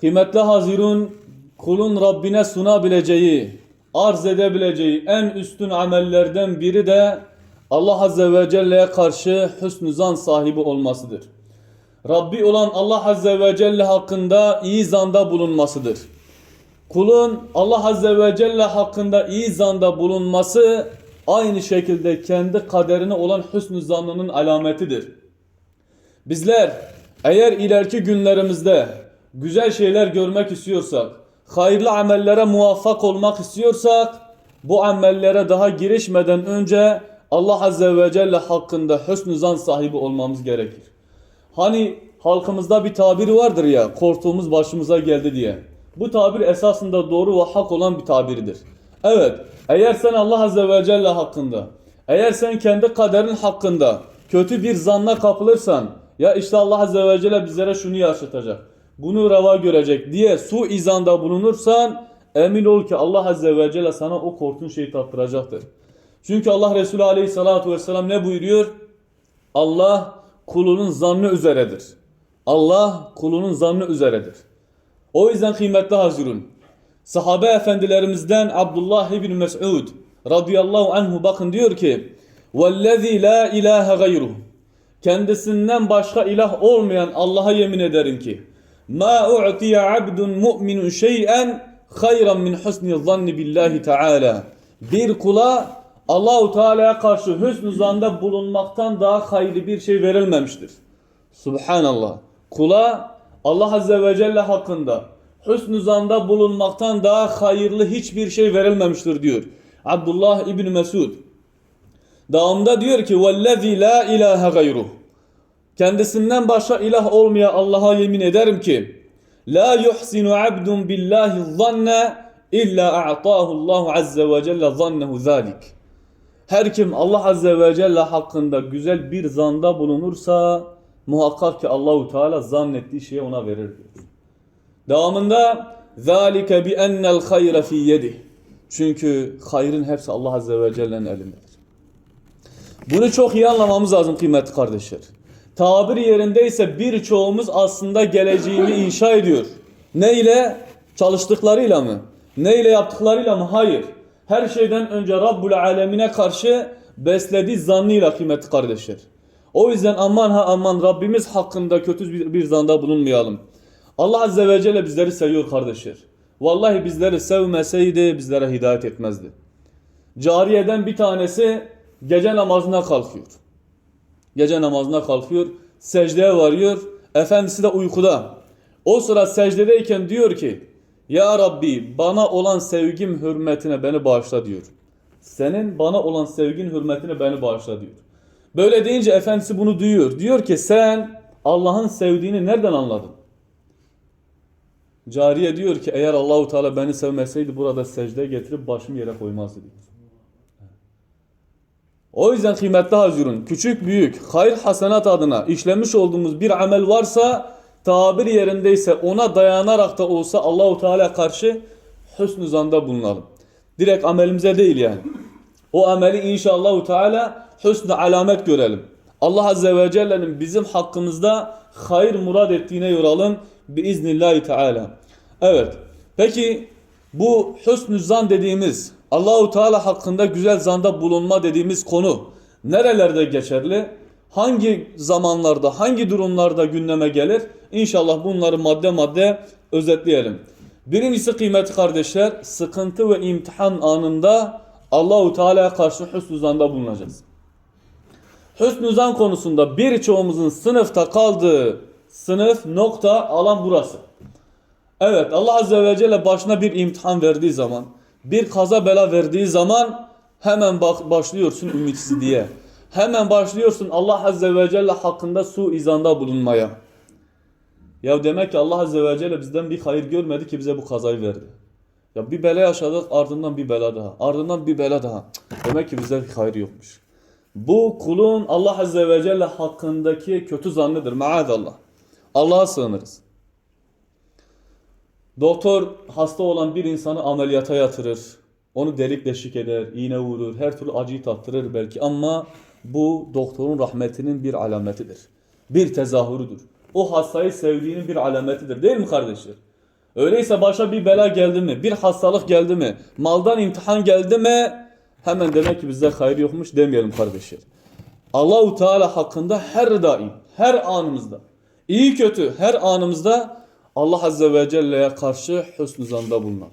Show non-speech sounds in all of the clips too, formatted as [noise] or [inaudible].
Kıymetli Hazirun, kulun Rabbine sunabileceği, arz edebileceği en üstün amellerden biri de Allah Azze ve Celle'ye karşı hüsnü zan sahibi olmasıdır. Rabbi olan Allah Azze ve Celle hakkında iyi zanda bulunmasıdır. Kulun Allah Azze ve Celle hakkında iyi zanda bulunması aynı şekilde kendi kaderine olan hüsnü zannının alametidir. Bizler eğer ileriki günlerimizde güzel şeyler görmek istiyorsak, hayırlı amellere muvaffak olmak istiyorsak, bu amellere daha girişmeden önce Allah Azze ve Celle hakkında hüsnü zan sahibi olmamız gerekir. Hani halkımızda bir tabiri vardır ya, korktuğumuz başımıza geldi diye. Bu tabir esasında doğru ve hak olan bir tabirdir. Evet, eğer sen Allah Azze ve Celle hakkında, eğer sen kendi kaderin hakkında kötü bir zanna kapılırsan, ya işte Allah Azze ve Celle bizlere şunu yaşatacak, bunu reva görecek diye su izanda bulunursan, emin ol ki Allah Azze ve Celle sana o korkun şeyi tattıracaktır. Çünkü Allah Resulü Aleyhisselatü Vesselam ne buyuruyor? Allah kulunun zannı üzeredir. Allah kulunun zannı üzeredir. O yüzden kıymetli hazirun. Sahabe efendilerimizden Abdullah ibn Mes'ud radıyallahu anhu bakın diyor ki وَالَّذ۪ي لَا اِلَٰهَ غَيْرُهُ Kendisinden başka ilah olmayan Allah'a yemin ederim ki مَا اُعْتِيَ عَبْدٌ مُؤْمِنٌ شَيْئًا خَيْرًا مِنْ حُسْنِ الظَّنِّ بِاللّٰهِ تَعَالَى Bir kula Allahu Teala'ya karşı hüsnü zanda bulunmaktan daha hayırlı bir şey verilmemiştir. Subhanallah. Kula Allah Azze ve Celle hakkında hüsnü zanda bulunmaktan daha hayırlı hiçbir şey verilmemiştir diyor. Abdullah İbni Mesud. Devamında diyor ki وَالَّذ۪ي لَا اِلَٰهَ غَيْرُهُ Kendisinden başka ilah olmaya Allah'a yemin ederim ki La yuhsinu abdun billahi zanne illa a'tahu Allahu azze ve celle zannehu zalik. Her kim Allah azze ve celle hakkında güzel bir zanda bulunursa muhakkak ki Allahu Teala zannettiği şeyi ona verir diyor. Devamında zalike bi ennel hayra fi yedih. Çünkü hayrın hepsi Allah azze ve celle'nin elindedir. Bunu çok iyi anlamamız lazım kıymetli kardeşler. Tabir yerindeyse birçoğumuz aslında geleceğini inşa ediyor. Neyle? Çalıştıklarıyla mı? Neyle yaptıklarıyla mı? Hayır. Her şeyden önce Rabbul Alemine karşı beslediği zannıyla kıymetli kardeşler. O yüzden aman ha aman Rabbimiz hakkında kötü bir, bir zanda bulunmayalım. Allah Azze ve Celle bizleri seviyor kardeşler. Vallahi bizleri sevmeseydi bizlere hidayet etmezdi. Cariyeden bir tanesi gece namazına kalkıyor. Gece namazına kalkıyor, secdeye varıyor. Efendisi de uykuda. O sıra secdedeyken diyor ki, Ya Rabbi bana olan sevgim hürmetine beni bağışla diyor. Senin bana olan sevgin hürmetine beni bağışla diyor. Böyle deyince efendisi bunu duyuyor. Diyor ki sen Allah'ın sevdiğini nereden anladın? Cariye diyor ki eğer Allahu Teala beni sevmeseydi burada secde getirip başımı yere koymazdı diyor. O yüzden kıymetli hazirun, küçük büyük, hayır hasenat adına işlemiş olduğumuz bir amel varsa tabir yerindeyse ona dayanarak da olsa Allahu Teala karşı hüsnü zanda bulunalım. Direkt amelimize değil yani. O ameli inşallah Teala hüsnü alamet görelim. Allah Azze ve Celle'nin bizim hakkımızda hayır murad ettiğine yoralım biiznillahi Teala. Evet. Peki bu hüsnü zan dediğimiz Allahu Teala hakkında güzel zanda bulunma dediğimiz konu nerelerde geçerli? Hangi zamanlarda, hangi durumlarda gündeme gelir? İnşallah bunları madde madde özetleyelim. Birincisi kıymetli kardeşler, sıkıntı ve imtihan anında Allahu Teala'ya karşı hüsnü zanda bulunacağız. Hüsnü zan konusunda birçoğumuzun sınıfta kaldığı sınıf nokta alan burası. Evet Allah Azze ve Celle başına bir imtihan verdiği zaman, bir kaza bela verdiği zaman hemen başlıyorsun ümitsizliğe. Hemen başlıyorsun Allah Azze ve Celle hakkında su izanda bulunmaya. Ya demek ki Allah Azze ve Celle bizden bir hayır görmedi ki bize bu kazayı verdi. Ya bir bela yaşadık ardından bir bela daha. Ardından bir bela daha. Demek ki bize bir hayır yokmuş. Bu kulun Allah Azze ve Celle hakkındaki kötü zannıdır. Maazallah. Allah'a sığınırız. Doktor hasta olan bir insanı ameliyata yatırır. Onu delik deşik eder, iğne vurur, her türlü acıyı tattırır belki ama bu doktorun rahmetinin bir alametidir. Bir tezahürüdür. O hastayı sevdiğinin bir alametidir değil mi kardeşler? Öyleyse başa bir bela geldi mi, bir hastalık geldi mi, maldan imtihan geldi mi hemen demek ki bizde hayır yokmuş demeyelim kardeşler. Allahu Teala hakkında her daim, her anımızda, iyi kötü her anımızda Allah Azze ve Celle'ye karşı hüsnü zanda bulunalım.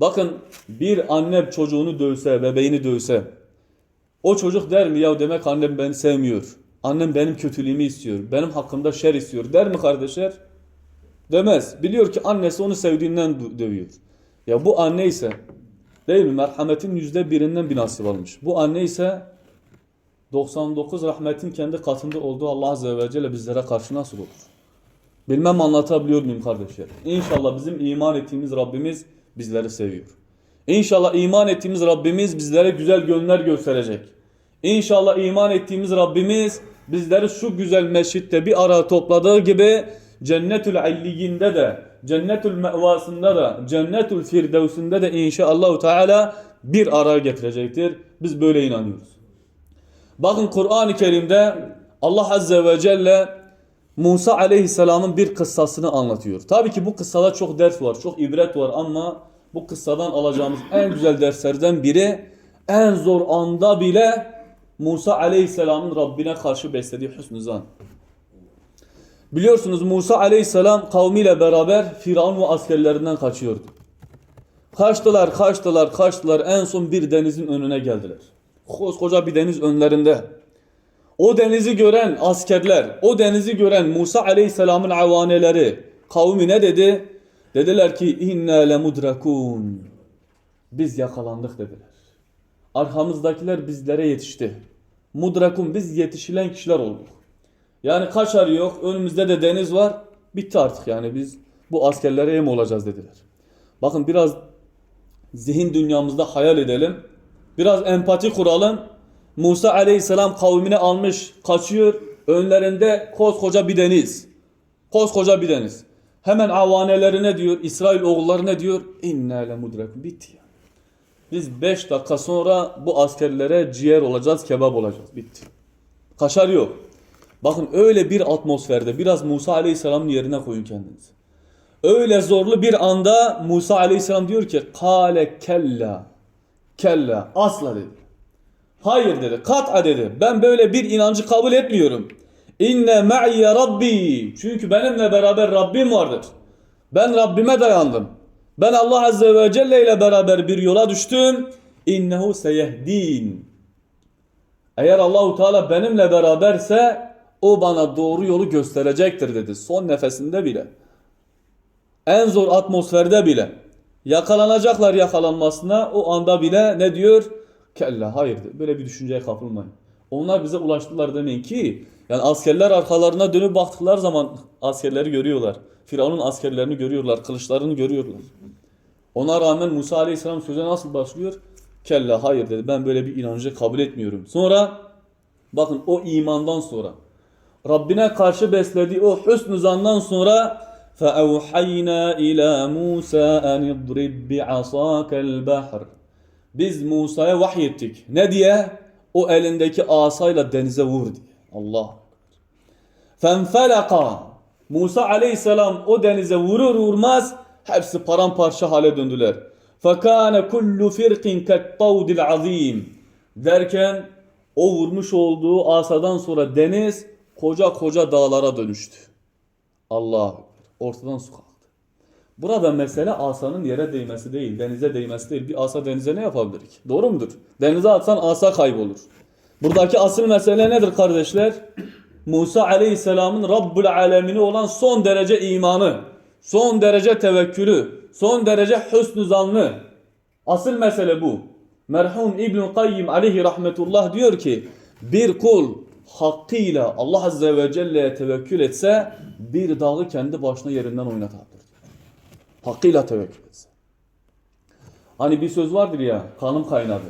Bakın bir anne çocuğunu dövse, bebeğini dövse o çocuk der mi ya demek annem beni sevmiyor. Annem benim kötülüğümü istiyor. Benim hakkımda şer istiyor. Der mi kardeşler? Demez. Biliyor ki annesi onu sevdiğinden dö- dövüyor. Ya bu anne ise değil mi? Merhametin yüzde birinden bir nasip almış. Bu anne ise 99 rahmetin kendi katında olduğu Allah Azze ve Celle bizlere karşı nasıl olur? Bilmem anlatabiliyor muyum kardeşler? İnşallah bizim iman ettiğimiz Rabbimiz bizleri seviyor. İnşallah iman ettiğimiz Rabbimiz bizlere güzel gönüller gösterecek. İnşallah iman ettiğimiz Rabbimiz bizleri şu güzel mescitte bir araya topladığı gibi Cennetül illiyinde de, Cennetül mevasında da, Cennetül firdevsinde de inşallah Teala bir araya getirecektir. Biz böyle inanıyoruz. Bakın Kur'an-ı Kerim'de Allah Azze ve Celle Musa Aleyhisselam'ın bir kıssasını anlatıyor. Tabii ki bu kıssada çok ders var, çok ibret var ama bu kıssadan alacağımız en güzel derslerden biri en zor anda bile Musa Aleyhisselam'ın Rabbine karşı beslediği hüsnü zan. Biliyorsunuz Musa Aleyhisselam kavmiyle beraber Firavun ve askerlerinden kaçıyordu. Kaçtılar, kaçtılar, kaçtılar. En son bir denizin önüne geldiler. Koskoca bir deniz önlerinde. O denizi gören askerler, o denizi gören Musa Aleyhisselam'ın avaneleri kavmi ne dedi? Dediler ki inna lemudrakun. Biz yakalandık dediler. Arkamızdakiler bizlere yetişti. Mudrakun biz yetişilen kişiler olduk. Yani kaçar yok. Önümüzde de deniz var. Bitti artık yani biz bu askerlere yem olacağız dediler. Bakın biraz zihin dünyamızda hayal edelim. Biraz empati kuralım. Musa aleyhisselam kavmini almış kaçıyor. Önlerinde koskoca bir deniz. Koskoca bir deniz. Hemen avanelerine diyor, İsrail oğulları ne diyor? İnna le mudrakun. Bitti ya. Biz 5 dakika sonra bu askerlere ciğer olacağız, kebap olacağız. Bitti. Kaşar yok. Bakın öyle bir atmosferde biraz Musa Aleyhisselam'ın yerine koyun kendinizi. Öyle zorlu bir anda Musa Aleyhisselam diyor ki kale kella kella asla dedi. Hayır dedi. Kat'a dedi. Ben böyle bir inancı kabul etmiyorum. İnne ma'ye rabbi. Çünkü benimle beraber Rabbim vardır. Ben Rabbime dayandım. Ben Allah Azze ve Celle ile beraber bir yola düştüm. İnnehu seyehdin. Eğer Allahu Teala benimle beraberse o bana doğru yolu gösterecektir dedi. Son nefesinde bile. En zor atmosferde bile. Yakalanacaklar yakalanmasına o anda bile ne diyor? Kella hayır diyor. Böyle bir düşünceye kapılmayın. Onlar bize ulaştılar demeyin ki yani askerler arkalarına dönüp baktıkları zaman askerleri görüyorlar. Firavun'un askerlerini görüyorlar. Kılıçlarını görüyorlar. Ona rağmen Musa Aleyhisselam söze nasıl başlıyor? Kella hayır dedi. Ben böyle bir inancı kabul etmiyorum. Sonra bakın o imandan sonra Rabbine karşı beslediği o hüsnü zandan sonra فَاَوْحَيْنَا اِلَى مُوسَى اَنِ اضْرِبْ بِعَصَاكَ الْبَحْرِ biz Musa'ya vahyettik. Ne diye? O elindeki asayla denize vur diye. Allah. Fenfelaka. Musa aleyhisselam o denize vurur vurmaz hepsi paramparça hale döndüler. Fakane kullu firqin kettavdil azim. Derken o vurmuş olduğu asadan sonra deniz koca koca dağlara dönüştü. Allah ortadan su kalktı. Burada mesele asanın yere değmesi değil, denize değmesi değil. Bir asa denize ne yapabilir ki? Doğru mudur? Denize atsan asa kaybolur. Buradaki asıl mesele nedir kardeşler? [clears throat] Musa aleyhisselamın Rabbul alemini olan son derece imanı, son derece tevekkülü, son derece hüsnü zannı. Asıl mesele bu. Merhum İbn Kayyim aleyhi rahmetullah diyor ki bir kul hakkıyla Allah azze ve celle'ye tevekkül etse bir dağı kendi başına yerinden oynatabilir. Hakkıyla tevekkül etse. Hani bir söz vardır ya kanım kaynadı.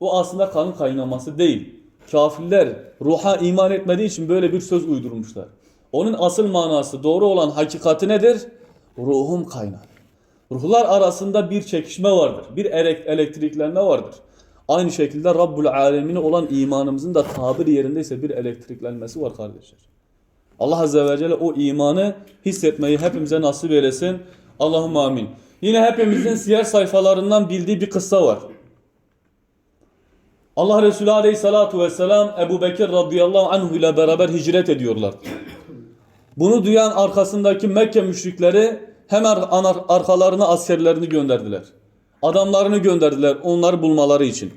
O aslında kanın kaynaması değil. Kafirler ruha iman etmediği için böyle bir söz uydurmuşlar. Onun asıl manası doğru olan hakikati nedir? Ruhum kaynar. Ruhlar arasında bir çekişme vardır. Bir elek- elektriklenme vardır. Aynı şekilde Rabbul Alemine olan imanımızın da tabir yerindeyse bir elektriklenmesi var kardeşler. Allah Azze ve Celle o imanı hissetmeyi hepimize nasip eylesin. Allahümme amin. Yine hepimizin siyer sayfalarından bildiği bir kıssa var. Allah Resulü Aleyhissalatu vesselam Ebu Bekir radıyallahu anh ile beraber hicret ediyorlar. Bunu duyan arkasındaki Mekke müşrikleri hemen arkalarına askerlerini gönderdiler. Adamlarını gönderdiler onları bulmaları için.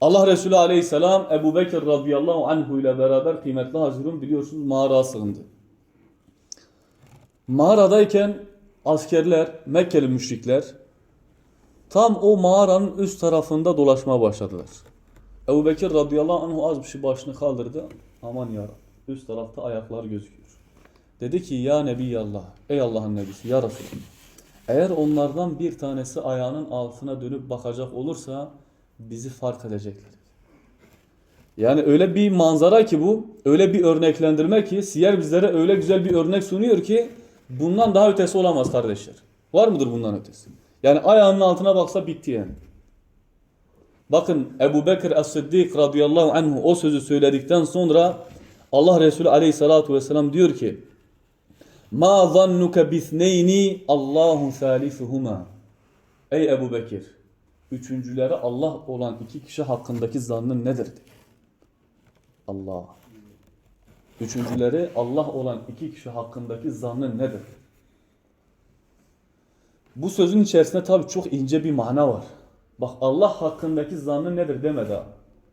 Allah Resulü aleyhisselam Ebu Bekir radıyallahu anhu ile beraber kıymetli hazırım biliyorsunuz mağaraya sığındı. Mağaradayken askerler, Mekkeli müşrikler tam o mağaranın üst tarafında dolaşmaya başladılar. Ebu Bekir radıyallahu anhu az bir şey başını kaldırdı. Aman ya üst tarafta ayaklar gözüküyor. Dedi ki ya Nebiyallah, ey Allah'ın nebisi ya Resulallah. Eğer onlardan bir tanesi ayağının altına dönüp bakacak olursa bizi fark edecekler. Yani öyle bir manzara ki bu, öyle bir örneklendirme ki siyer bizlere öyle güzel bir örnek sunuyor ki bundan daha ötesi olamaz kardeşler. Var mıdır bundan ötesi? Yani ayağının altına baksa bitti yani. Bakın Ebu Bekir Es-Siddik radıyallahu anhu o sözü söyledikten sonra Allah Resulü aleyhissalatu vesselam diyor ki Ma zannuke bithneyni Allahu salisuhuma Ey Ebu Bekir Üçüncüleri Allah olan iki kişi hakkındaki zannın nedir? Allah Üçüncüleri Allah olan iki kişi hakkındaki zannın nedir? Bu sözün içerisinde tabii çok ince bir mana var. Bak Allah hakkındaki zannı nedir demedi.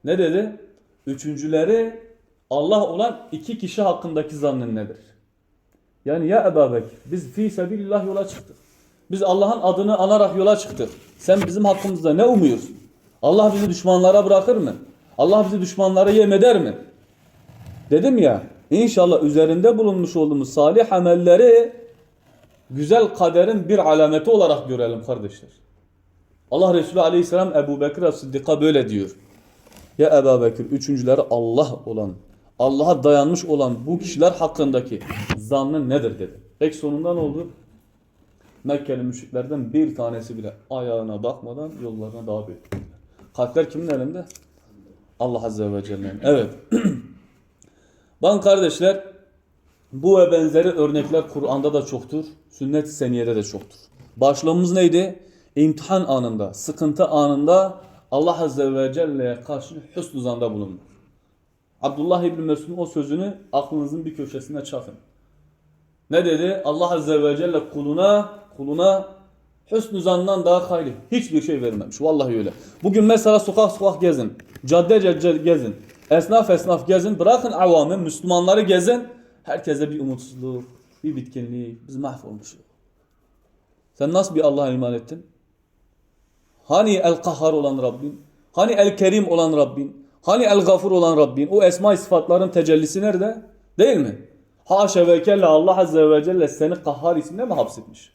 Ne dedi? Üçüncüleri Allah olan iki kişi hakkındaki zannın nedir? Yani ya Ebu Bekir biz fi sebilillah yola çıktık. Biz Allah'ın adını anarak yola çıktık. Sen bizim hakkımızda ne umuyorsun? Allah bizi düşmanlara bırakır mı? Allah bizi düşmanlara yem eder mi? Dedim ya inşallah üzerinde bulunmuş olduğumuz salih amelleri güzel kaderin bir alameti olarak görelim kardeşler. Allah Resulü Aleyhisselam Ebu Bekir Sıddık'a böyle diyor. Ya Ebu Bekir üçüncüleri Allah olan, Allah'a dayanmış olan bu kişiler hakkındaki zannın nedir dedi. Peki sonunda ne oldu? Mekkeli müşriklerden bir tanesi bile ayağına bakmadan yollarına devam etti. Kalpler kimin elinde? Allah Azze ve Celle'nin. Evet. [clears throat] Bakın kardeşler bu ve benzeri örnekler Kur'an'da da çoktur. Sünnet-i seniyede de çoktur. Başlığımız neydi? İmtihan anında, sıkıntı anında Allah Azze ve Celle'ye karşı hüsnü zanda bulunmak. Abdullah İbni Mesud'un o sözünü aklınızın bir köşesine çakın. Ne dedi? Allah Azze ve Celle kuluna kuluna hüsnü zandan daha hayli hiçbir şey vermemiş. Vallahi öyle. Bugün mesela sokak sokak gezin. Cadde cadde gezin. Esnaf esnaf gezin. Bırakın avamı, Müslümanları gezin. Herkese bir umutsuzluk, bir bitkinlik. Biz mahvolmuşuz. Sen nasıl bir Allah'a iman ettin? Hani el-Kahhar olan Rabbin? Hani el-Kerim olan Rabbin? Hani el-Gafur olan Rabbin? O esma sıfatların tecellisi nerede? Değil mi? Haşa ve kelle Allah Azze ve Celle seni Kahhar isimle mi hapsetmiş?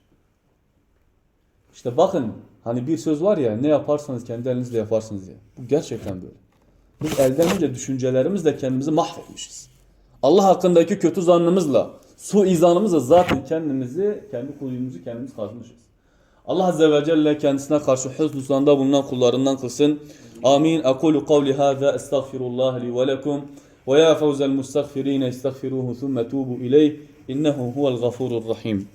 İşte bakın hani bir söz var ya ne yaparsanız kendi elinizle yaparsınız diye. Bu gerçekten böyle. Biz elden önce düşüncelerimizle kendimizi mahvetmişiz. Allah hakkındaki kötü zannımızla, su izanımızla zaten kendimizi, kendi kuyumuzu kendimiz kazmışız. Allah Azze ve Celle kendisine karşı hüsnü zanda bulunan kullarından kılsın. Amin. Ekulu kavli hâzâ estağfirullah li ve lekum. Ve ya fevzel mustagfirine istagfiruhu thumme tubu ileyh. İnnehu huvel gafurur rahim.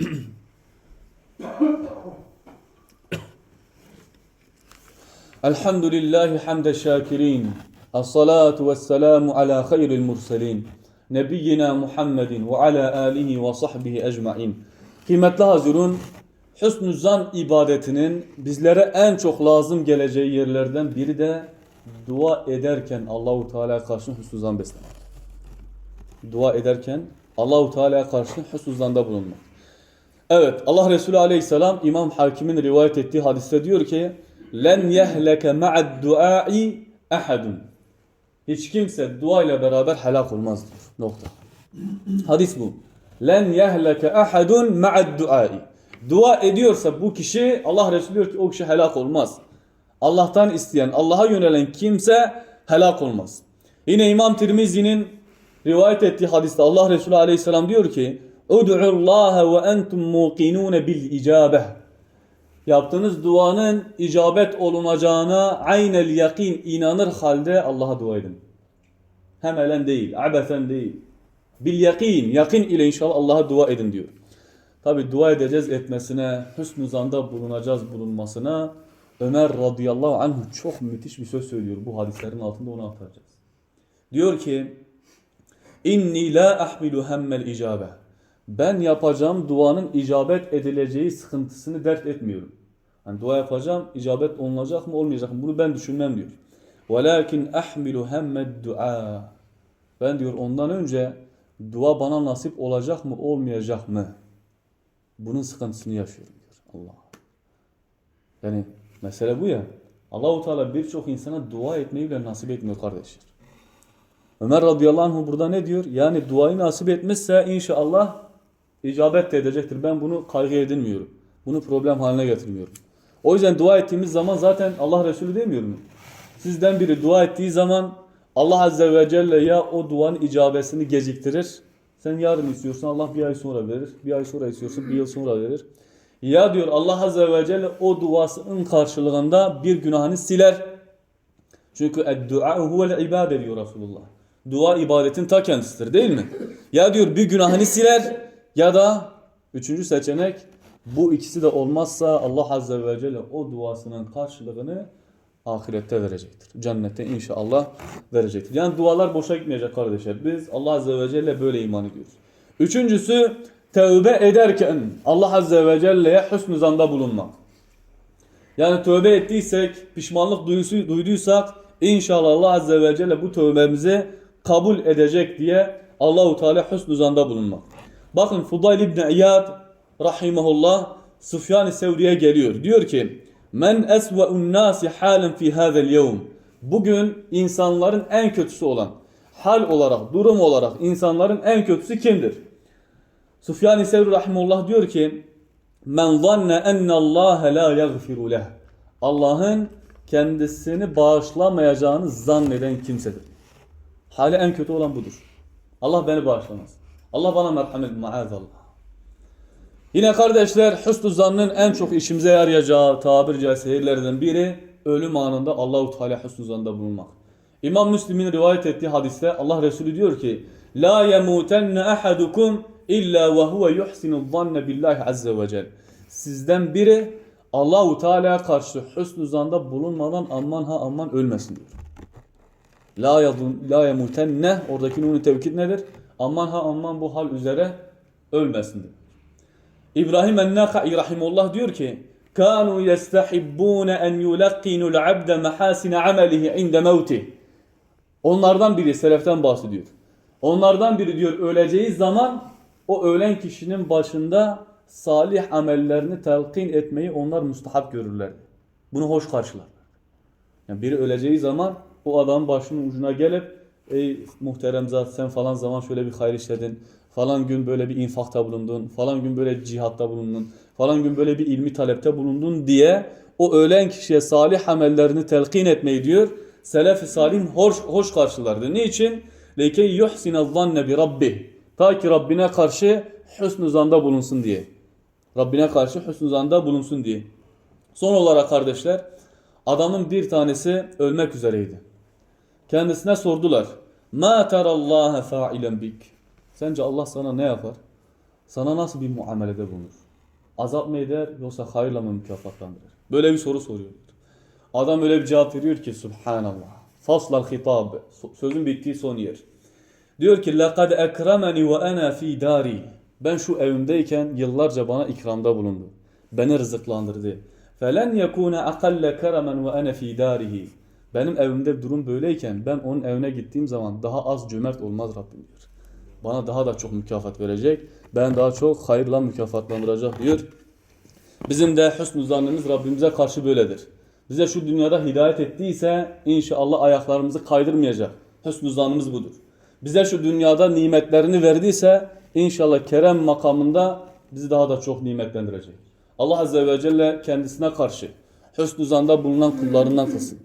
[clears throat] Elhamdülillahi hamde şakirin. Esselatu vesselamu ala hayril murselin. Nebiyyina Muhammedin ve ala alihi ve sahbihi ecmain. Kıymetli hazirun, hüsnü zan ibadetinin bizlere en çok lazım geleceği yerlerden biri de dua ederken Allahu Teala karşı hüsnü zan beslemek. Dua ederken Allahu Teala karşı hüsnü zanda bulunmak. Evet Allah Resulü Aleyhisselam İmam Hakim'in rivayet ettiği hadiste diyor ki len yehleke ma'ad duai ahadun. Hiç kimse dua ile beraber helak olmaz diyor. Nokta. Hadis bu. Len yehleke ahadun ma'ad duai. Dua ediyorsa bu kişi Allah Resulü diyor ki o kişi helak olmaz. Allah'tan isteyen, Allah'a yönelen kimse helak olmaz. Yine İmam Tirmizi'nin rivayet ettiği hadiste Allah Resulü Aleyhisselam diyor ki Ud'ullaha ve entum muqinun bil icabeh. Yaptığınız duanın icabet olunacağına aynel yakin inanır halde Allah'a dua edin. Hemelen değil, abesen değil. Bil yakin, yakin ile inşallah Allah'a dua edin diyor. Tabi dua edeceğiz etmesine, hüsnü zanda bulunacağız bulunmasına. Ömer radıyallahu anh çok müthiş bir söz söylüyor bu hadislerin altında onu aktaracağız. Diyor ki İnni la ahmilu hemmel icabe. Ben yapacağım duanın icabet edileceği sıkıntısını dert etmiyorum. Hani dua yapacağım, icabet olunacak mı olmayacak mı bunu ben düşünmem diyor. Velakin ahmilu hemmed dua. Ben diyor ondan önce dua bana nasip olacak mı olmayacak mı? Bunun sıkıntısını yaşıyorum diyor Allah. Yani mesele bu ya. Allahu Teala birçok insana dua etmeyi bile nasip etmiyor kardeşler. Ömer radıyallahu anh burada ne diyor? Yani duayı nasip etmişse inşallah icabet de edecektir. Ben bunu kaygı edinmiyorum. Bunu problem haline getirmiyorum. O yüzden dua ettiğimiz zaman zaten Allah Resulü demiyor mu? Sizden biri dua ettiği zaman Allah Azze ve Celle ya o duanın icabesini geciktirir. Sen yarın istiyorsun Allah bir ay sonra verir. Bir ay sonra istiyorsun bir yıl sonra verir. Ya diyor Allah Azze ve Celle o duasının karşılığında bir günahını siler. Çünkü dua huvel ibadet diyor Resulullah. Dua ibadetin ta kendisidir değil mi? Ya diyor bir günahını siler ya da üçüncü seçenek bu ikisi de olmazsa Allah Azze ve Celle o duasının karşılığını ahirette verecektir. Cennette inşallah verecektir. Yani dualar boşa gitmeyecek kardeşler. Biz Allah Azze ve Celle böyle iman ediyoruz. Üçüncüsü tövbe ederken Allah Azze ve Celle'ye hüsnü zanda bulunmak. Yani tövbe ettiysek, pişmanlık duyusu, duyduysak inşallah Allah Azze ve Celle bu tövbemizi kabul edecek diye Allahu Teala hüsnü zanda bulunmak. Bakın Fudayl İbni İyad rahimahullah Sufyan-ı Sevri'ye geliyor. Diyor ki Men esve'un nasi halen fi hadel yevm. Bugün insanların en kötüsü olan hal olarak, durum olarak insanların en kötüsü kimdir? Sufyan-ı Sevri rahimahullah diyor ki Men zanne enne Allah la yaghfiru leh. Allah'ın kendisini bağışlamayacağını zanneden kimsedir. Hali en kötü olan budur. Allah beni bağışlamaz. Allah bana merhamet maazallah. Yine kardeşler hüsnü zannın en çok işimize yarayacağı tabir caizse biri ölüm anında Allahu Teala hüsnü zanda bulunmak. İmam Müslim'in rivayet ettiği hadiste Allah Resulü diyor ki La yemutenne ahadukum illa ve huve yuhsinu zanne billahi azze ve cel. Sizden biri Allahu Teala'ya karşı hüsnü zanda bulunmadan aman ha aman ölmesin diyor. La yadun la yemutenne oradaki nunu tevkid nedir? Aman ha aman bu hal üzere ölmesin diyor. İbrahim en-Nakai rahimullah diyor ki kanu yestahibbun en yulaqqinu al-abd mahasin amelihi inde mevti. Onlardan biri seleften bahsediyor. Onlardan biri diyor öleceği zaman o ölen kişinin başında salih amellerini telkin etmeyi onlar müstahap görürler. Bunu hoş karşılar. Yani biri öleceği zaman o adam başının ucuna gelip ey muhterem zat sen falan zaman şöyle bir hayır işledin. Falan gün böyle bir infakta bulundun. Falan gün böyle cihatta bulundun. Falan gün böyle bir ilmi talepte bulundun diye o ölen kişiye salih amellerini telkin etmeyi diyor. Selef-i salih hoş, hoş karşılardı. Niçin? Leyke yuhsine zanne bi rabbi. Ta ki Rabbine karşı hüsnü zanda bulunsun diye. Rabbine karşı hüsnü zanda bulunsun diye. Son olarak kardeşler adamın bir tanesi ölmek üzereydi. Kendisine sordular. Ma terallaha fa'ilen bik. Sence Allah sana ne yapar? Sana nasıl bir muamelede bulunur? Azap mı eder yoksa hayırla mı mükafatlandırır? Böyle bir soru soruyor. Adam öyle bir cevap veriyor ki Subhanallah. Faslal hitab. Sözün bittiği son yer. Diyor ki لَقَدْ اَكْرَمَنِ وَاَنَا ف۪ي دَارِي Ben şu evimdeyken yıllarca bana ikramda bulundu. Beni rızıklandırdı. فَلَنْ يَكُونَ اَقَلَّ كَرَمًا وَاَنَا ف۪ي دَارِهِ Benim evimde durum böyleyken ben onun evine gittiğim zaman daha az cömert olmaz Rabbim diyor. Bana daha da çok mükafat verecek. Ben daha çok hayırla mükafatlandıracak diyor. Bizim de hüsnü zannımız Rabbimize karşı böyledir. Bize şu dünyada hidayet ettiyse inşallah ayaklarımızı kaydırmayacak. Hüsnü zannımız budur. Bize şu dünyada nimetlerini verdiyse inşallah kerem makamında bizi daha da çok nimetlendirecek. Allah Azze ve Celle kendisine karşı hüsnü zanda bulunan kullarından kılsın.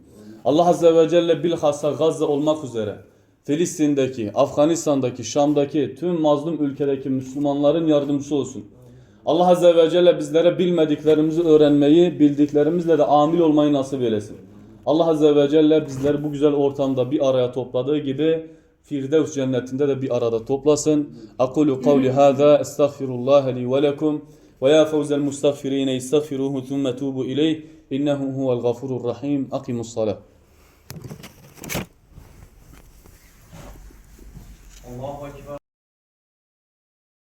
Allah Azze ve Celle bilhassa Gazze olmak üzere Filistin'deki, Afganistan'daki, Şam'daki tüm mazlum ülkedeki Müslümanların yardımcısı olsun. Allah Azze ve Celle bizlere bilmediklerimizi öğrenmeyi, bildiklerimizle de amil olmayı nasip eylesin. Allah Azze ve Celle bizleri bu güzel ortamda bir araya topladığı gibi Firdevs cennetinde de bir arada toplasın. Aqulu kavli hâzâ estağfirullah li ve lekum ve ya fevzel mustagfirine istagfiruhu thumme tubu ileyh innehu huvel gafurur rahim. Akimus salat. Allahu Ekber.